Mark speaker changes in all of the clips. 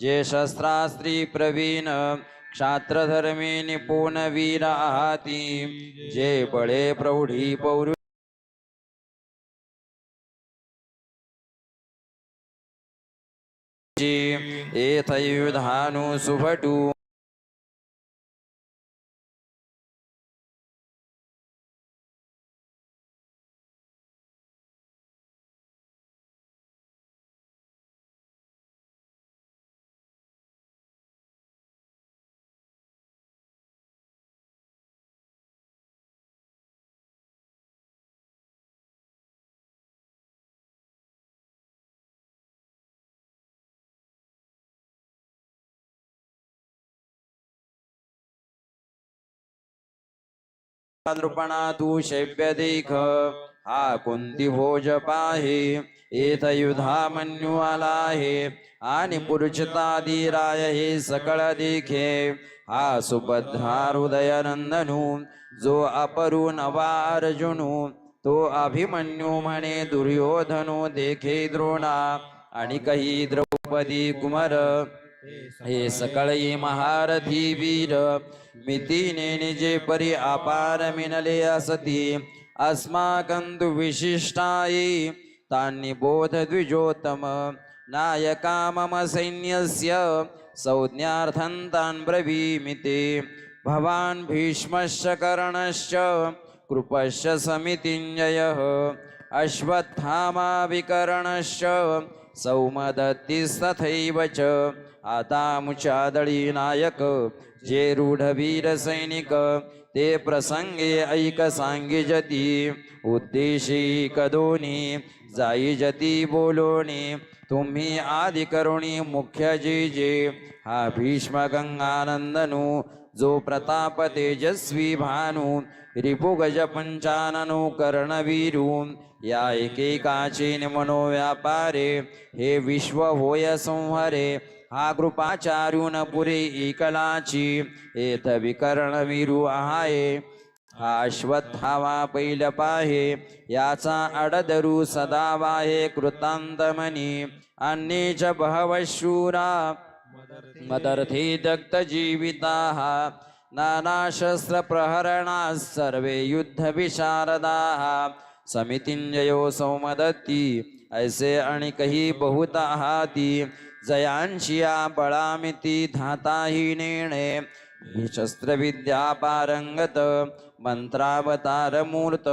Speaker 1: जे शस्त्रास्त्री प्रवीण क्षात्रधर्मी निपुण वीर आहाती। जे बळे प्रौढी पौर एथयुधानु सुभटू। नृपणा तू देख हा कुंती भोज पाहे येथ युधा मन्यू आला आहे आणि पुरुषतादी राय हे सकळ देखे। हा सुभद्रा हृदय नंदनू जो अपरू नवा अर्जुनू तो अभिमन्यू म्हणे दुर्योधनू देखे द्रोणा आणि काही द्रौपदी कुमार। हे सकळई महारथी वीर मितीने निजे परी अपार मिनले असती. अस्माकंतु विशिष्टायै तान्नि बोध द्विजोत्तम. नायका मम सैन्यस्य संज्ञार्थं तान् ब्रवीमिते भवान् भीष्मश्च कर्णश्च कृपश्च समितिञ्जय। अश्वत्थामाविकरणश्च सौमदति सौमदत्तिस्तथैव च। आता नायक जे रूढवीरसैनिक ते प्रसंगे ऐक सांगिजती उद्देशी कदोनी जती बोलोनी। तुम्ही आदि करुणी मुख्य जे जे हा भीष्म गंगानंदनू जो प्रताप तेजस्वी भानू रिपुगज पंचाननु कर्णवीरू या एकेकाचे मनोव्यापारे हे विश्व होय संहरे हा कृपाचार्युन पुरे एकलाची एत विकर्ण विरू आहाये. हा अश्वत्थावा पैल पाहे याचा अडदरू सदा वाहे कृतांतमनी. अन्ये च बहवशूरा शूरा मदर्थे दत्त जीविता नानाशस्त्रप्रहरणाः सर्वे युद्धविशारदाः. समितिंजयो सौमदत्ती ऐसे अणिकही बहुता हाती जयांशिया या बळामिती धाताही नेणे ही शस्त्रविद्या पारंगत मंत्रावतार मूर्त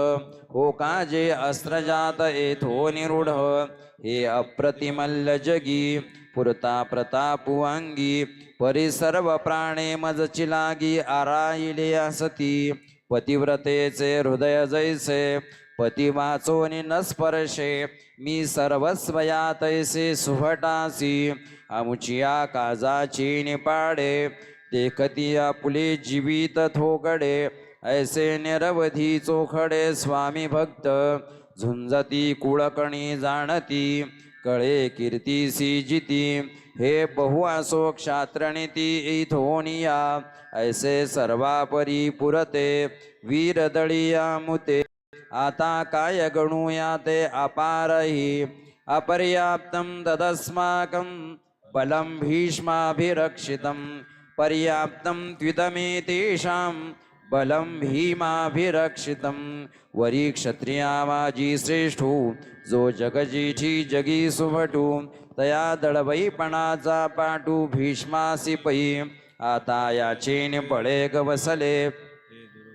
Speaker 1: हो काजे अस्त्रजात एथो निरूढ हे अप्रतिमल्ल जगी पुरता प्रतापुवांगी परी सर्व प्राणे मजची लागी आराईले असती पतिव्रतेचे हृदय जैसे पती वाचोनी न स्पर्शे मी सर्वस्वया तैसे सुभटासी अमुचिया काजाची निपाडे देखतिया पुले जीवित थोकडे ऐसे निरवधी चोखडे स्वामी भक्त. झुंजती कुळकणी जाणती कळे कीर्तीसी जिती हे बहु असो इथोनिया ऐसे सर्वापरी पुरते वीरदळिया मुते. आता काय गणूया ते अपारहि अपर्याप्तं तदस्माकं बलं भीष्माभिरक्षितं पर्याप्तं त्विदमेतेषां बलं भीमाभिरक्षितं। वरी क्षत्रियावाजी श्रेष्ठो जो जगजीठी जगी सुभटू तया दळवैपणाचा पाटू भीष्मासी पै आता याचे बळे गवसले।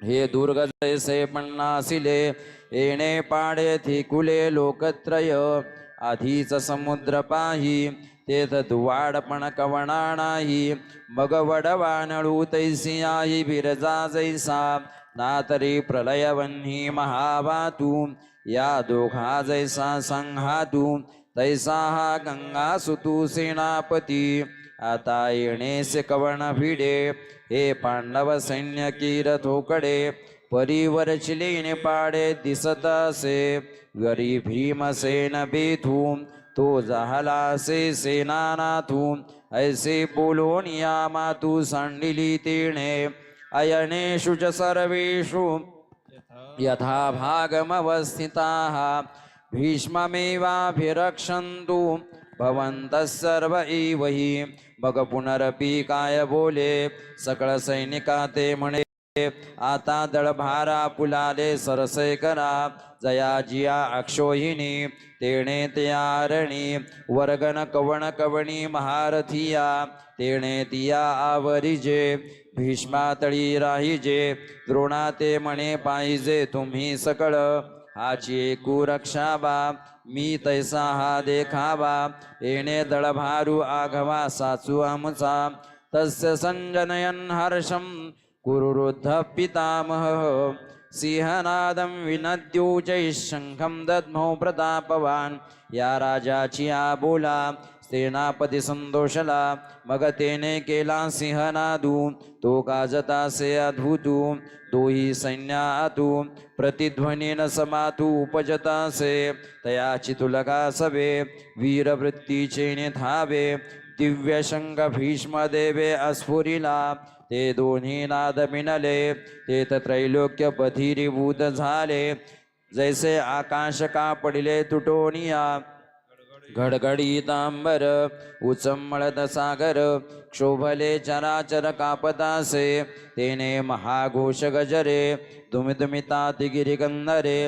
Speaker 1: हे दुर्ग जैसे पन्नासिले येणे पाडे थिकुले लोकत्रय आधीच समुद्र पाही तेथ दुवाडपण कवणा नाही मग वडवानळू तैसी आई बिरजा जैसा ना तरी प्रलयवन्ही महावातू या दोघा जैसा संघातू तैसा हा गंगा सुतू सेनापती आता येणेस कवण भिडे हे पांडव सैन्य कीर थोकडे पाडे दिसत असे गरी भीमसेन बेथून तो जाहला से सेनानाथून ऐसे बोलून या मातू सांडिली तेणे अयनेषु च सर्वेषु यथा भागमवस्थिताः भीष्ममेवाभिरक्षन्तु भवन्तः सर्व एव हि मग पुनरपि काय बोले सकळ सैनिका ते म्हणे आता दळभारा पुलाले सरसे करा. जया जिया अक्षोहिणी तेणे त्यारणी वर्गन कवण कवणी महारथिया तेणे तिया आवरिजे भीष्मातळी राहिजे द्रोणा ते म्हणे पाहिजे तुम्ही सकळ. हाची एकू रक्षाबा मी तैसा हा देखावा येणे दळभारू आघवा साचू आमचा. तस्य संजनयन हर्षम कुरुरुद्ध पितामहः सिंहनादं विनद्योजैः शङ्खं दद्मौ प्रतापवान्। या राजाची आ बोला सेनापती संतोषला मग तेने केला सिंहनादू। तो गाजतासे अद्भुतू तोही सैन्यातू प्रतिध्वनीन समातू उपजतासे तयाची तुलका सवे वीरवृत्तीचे धावे दिव्य शंख अस्फुरिला। ते दोन्ही नाद मिनले ते त्रैलोक्य बधिरीभूत झाले. जैसे आकाश का पडिले तुटोनिया गडगडीतांबर उचंबळत सागर क्षोभले चराचर कापतासे. तेने महाघोष गजरे दुमिदुमिता तिगिरी गंधरे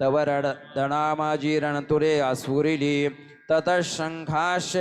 Speaker 1: तव रड दणामाजी रणतुरे असुरिली ततः शंखाश